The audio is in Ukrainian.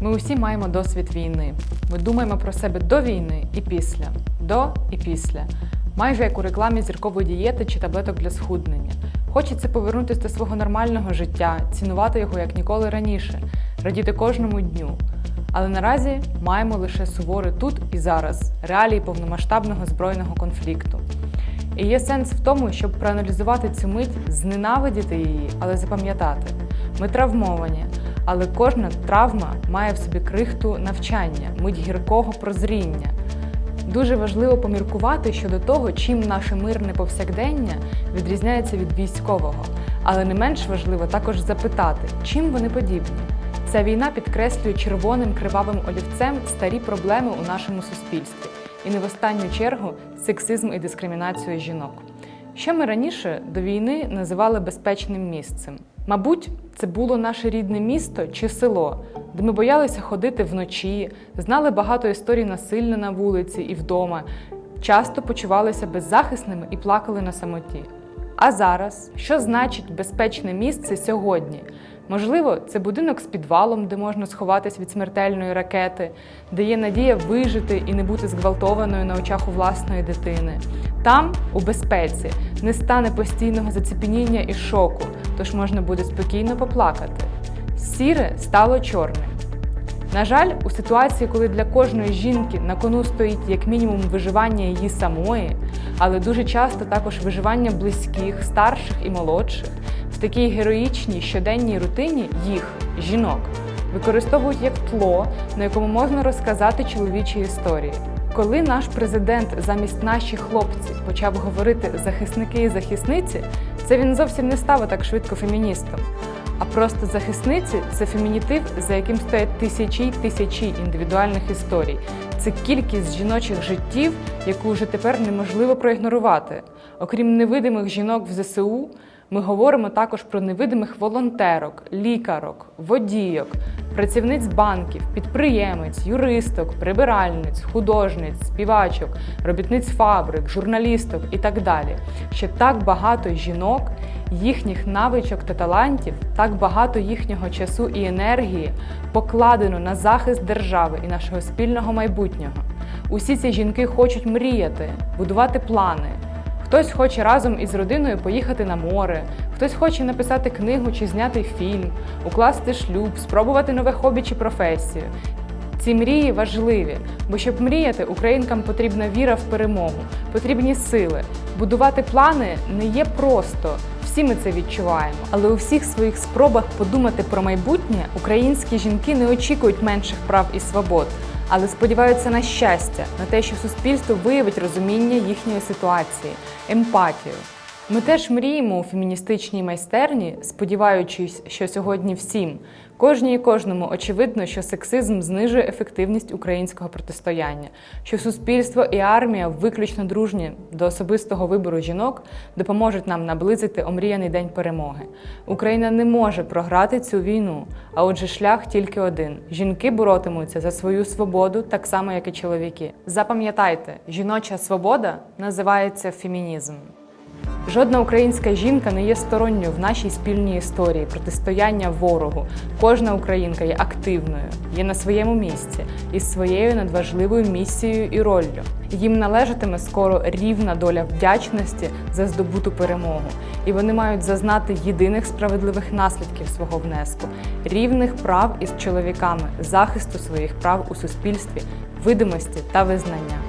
Ми усі маємо досвід війни. Ми думаємо про себе до війни і після, до і після. Майже як у рекламі зіркової дієти чи таблеток для схуднення. Хочеться повернутися до свого нормального життя, цінувати його як ніколи раніше, радіти кожному дню. Але наразі маємо лише суворе тут і зараз реалії повномасштабного збройного конфлікту. І є сенс в тому, щоб проаналізувати цю мить, зненавидіти її, але запам'ятати. Ми травмовані, але кожна травма має в собі крихту навчання, мить гіркого прозріння. Дуже важливо поміркувати щодо того, чим наше мирне повсякдення відрізняється від військового, але не менш важливо також запитати, чим вони подібні. Ця війна підкреслює червоним кривавим олівцем старі проблеми у нашому суспільстві і не в останню чергу сексизм і дискримінацію жінок. Що ми раніше до війни називали безпечним місцем? Мабуть, це було наше рідне місто чи село, де ми боялися ходити вночі, знали багато історій насильно на вулиці і вдома, часто почувалися беззахисними і плакали на самоті. А зараз, що значить безпечне місце сьогодні? Можливо, це будинок з підвалом, де можна сховатись від смертельної ракети, де є надія вижити і не бути зґвалтованою на очах у власної дитини. Там, у безпеці, не стане постійного зацепеніння і шоку, тож можна буде спокійно поплакати. Сіре стало чорним. На жаль, у ситуації, коли для кожної жінки на кону стоїть як мінімум виживання її самої, але дуже часто також виживання близьких, старших і молодших, в такій героїчній щоденній рутині їх, жінок, використовують як тло, на якому можна розказати чоловічі історії. Коли наш президент замість наші хлопці почав говорити захисники і захисниці, це він зовсім не став так швидко феміністом. А просто захисниці це фемінітив, за яким стоять тисячі й тисячі індивідуальних історій. Це кількість жіночих життів, яку вже тепер неможливо проігнорувати. Окрім невидимих жінок в ЗСУ, ми говоримо також про невидимих волонтерок, лікарок, водійок, працівниць банків, підприємець, юристок, прибиральниць, художниць, співачок, робітниць фабрик, журналісток і так далі. Ще так багато жінок, їхніх навичок та талантів, так багато їхнього часу і енергії покладено на захист держави і нашого спільного майбутнього. Усі ці жінки хочуть мріяти, будувати плани. Хтось хоче разом із родиною поїхати на море, хтось хоче написати книгу чи зняти фільм, укласти шлюб, спробувати нове хобі чи професію. Ці мрії важливі, бо щоб мріяти, українкам потрібна віра в перемогу, потрібні сили. Будувати плани не є просто. Всі ми це відчуваємо. Але у всіх своїх спробах подумати про майбутнє українські жінки не очікують менших прав і свобод, але сподіваються на щастя, на те, що суспільство виявить розуміння їхньої ситуації, емпатію. Ми теж мріємо у феміністичній майстерні, сподіваючись, що сьогодні всім, кожній і кожному очевидно, що сексизм знижує ефективність українського протистояння, що суспільство і армія, виключно дружні до особистого вибору жінок, допоможуть нам наблизити омріяний день перемоги. Україна не може програти цю війну, а отже, шлях тільки один: жінки боротимуться за свою свободу, так само як і чоловіки. Запам'ятайте, жіноча свобода називається фемінізм. Жодна українська жінка не є сторонньою в нашій спільній історії протистояння ворогу. Кожна українка є активною, є на своєму місці із своєю надважливою місією і роллю. Їм належатиме скоро рівна доля вдячності за здобуту перемогу, і вони мають зазнати єдиних справедливих наслідків свого внеску, рівних прав із чоловіками, захисту своїх прав у суспільстві, видимості та визнання.